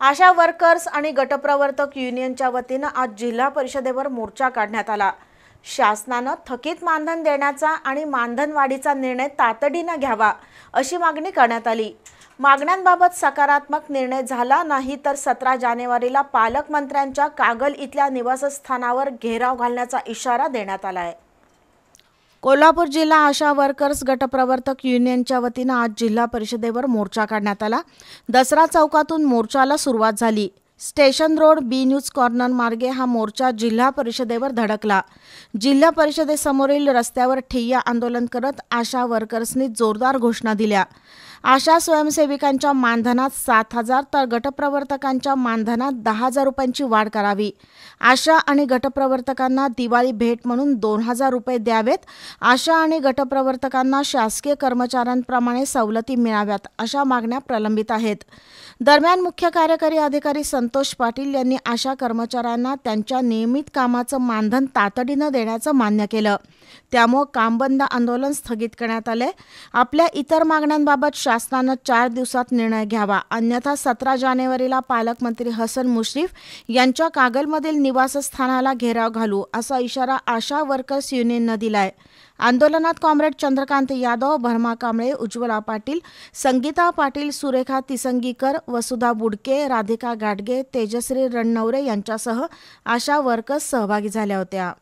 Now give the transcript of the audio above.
आशा workers आणि गटप्रवर्तक युनियनच्या वतीनं आज जिल्हा परिषदेवर मोर्चा काढण्यात आला. शासनानं थकीत मानधन देण्याचा आणि मानधनवाढीचा निर्णय तातडीनं घ्यावा अशी मागणी करण्यात आली. मागण्यांबाबत सकारात्मक निर्णय झाला नाही तर सतरा जानेवारीला पालकमंत्र्यांच्या कागल इथल्या निवासस्थानावर घेराव घालण्याचा इशारा देण्यात आला आहे कोल्हापूर जिल्हा आशा वर्कर्स गटप्रवर्तक युनियनच्या वतीनं आज जिल्हा परिषदेवर मोर्चा काढण्यात आला. दसरा चौकातून मोर्चाला सुरुवात झाली. Station road B news corner मार्गे हा मोर्चा जिल्हा परिषदेवर धडकला. जिल्हा परिषदेसमोरील रस्त्यावर ठिय्या आंदोलन करत आशा वर्कर्सनी जोरदार घोषणा दिल्या. आशा स्वयंसेविकांच्या मानधनात सात हजार तर गटप्रवर्तकांच्या मानधनात दहा हजार रुपयांची वाढ करावी. आशा आणि गटप्रवर्तकांना दिवाळी भेट म्हणून दोन हजार रुपये द्यावेत. आशा आणि गटप्रवर्तकांना शासकीय कर्मचाऱ्यांप्रमाणे सवलती मिळाव्यात अशा मागण्या प्रलंबित आहेत. दरम्यान मुख्य कार्यकारी अधिकारी संतोष पाटील यांनी आशा कर्मचाऱ्यांना त्यांच्या नियमित कामाचं मानधन तातडीनं देण्याचं मान्य केलं. त्यामुळं कामबंद आंदोलन स्थगित करण्यात आले आपल्या इतर मागण्यांबाबत शासनानं चार दिवसात निर्णय घ्यावा. अन्यथा सतरा जानेवारीला पालकमंत्री हसन मुश्रीफ यांच्या कागलमधील निवासस्थानाला घेराव घालू असा इशारा आशा वर्कर्स युनियननं दिलाय. आंदोलनात कॉम्रेड चंद्रकांत यादव भरमा कांबळे उज्ज्वला पाटील संगीता पाटील सुरेखा तिसंगीकर वसुधा बुडके राधिका गाडगे तेजश्री रणनवरे यांच्यासह आशा वर्कर्स सहभागी झाल्या होत्या.